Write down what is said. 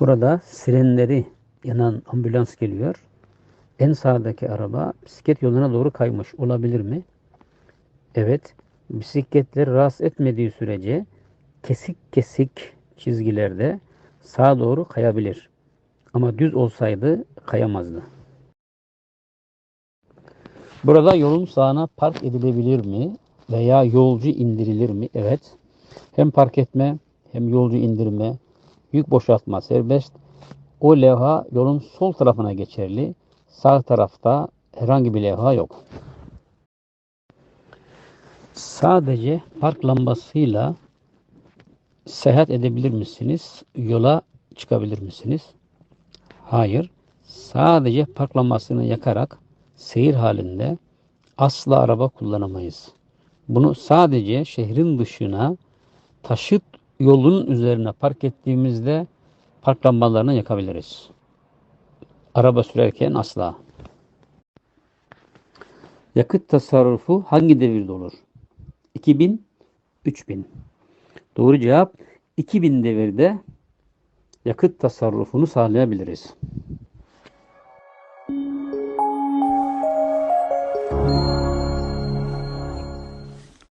Burada sirenleri yanan ambulans geliyor. En sağdaki araba bisiklet yoluna doğru kaymış olabilir mi? Evet. Bisikletleri rahatsız etmediği sürece kesik kesik çizgilerde sağa doğru kayabilir. Ama düz olsaydı kayamazdı. Burada yolun sağına park edilebilir mi? Veya yolcu indirilir mi? Evet. Hem park etme hem yolcu indirme, yük boşaltma serbest. O levha yolun sol tarafına geçerli. Sağ tarafta herhangi bir levha yok. Sadece park lambasıyla seyahat edebilir misiniz? Yola çıkabilir misiniz? Hayır. Sadece park lambasını yakarak seyir halinde asla araba kullanamayız. Bunu sadece şehrin dışına taşıt yolunun üzerine park ettiğimizde park lambalarını yakabiliriz. Araba sürerken asla. Yakıt tasarrufu hangi devirde olur? 2000, 3000. Doğru cevap 2000 devirde yakıt tasarrufunu sağlayabiliriz.